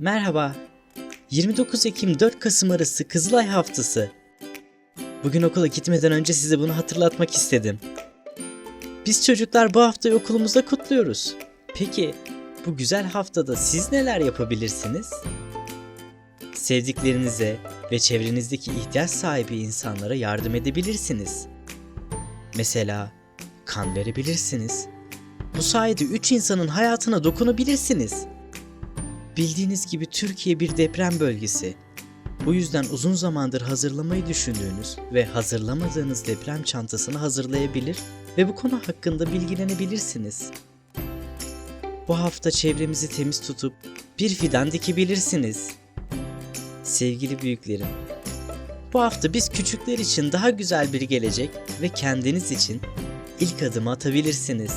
Merhaba. 29 Ekim 4 Kasım arası Kızılay Haftası. Bugün okula gitmeden önce size bunu hatırlatmak istedim. Biz çocuklar bu haftayı okulumuzda kutluyoruz. Peki bu güzel haftada siz neler yapabilirsiniz? Sevdiklerinize ve çevrenizdeki ihtiyaç sahibi insanlara yardım edebilirsiniz. Mesela kan verebilirsiniz. Bu sayede 3 insanın hayatına dokunabilirsiniz. Bildiğiniz gibi Türkiye bir deprem bölgesi. Bu yüzden uzun zamandır hazırlamayı düşündüğünüz ve hazırlamadığınız deprem çantasını hazırlayabilir ve bu konu hakkında bilgilenebilirsiniz. Bu hafta çevremizi temiz tutup bir fidan dikebilirsiniz. Sevgili büyüklerim, bu hafta biz küçükler için daha güzel bir gelecek ve kendiniz için ilk adımı atabilirsiniz.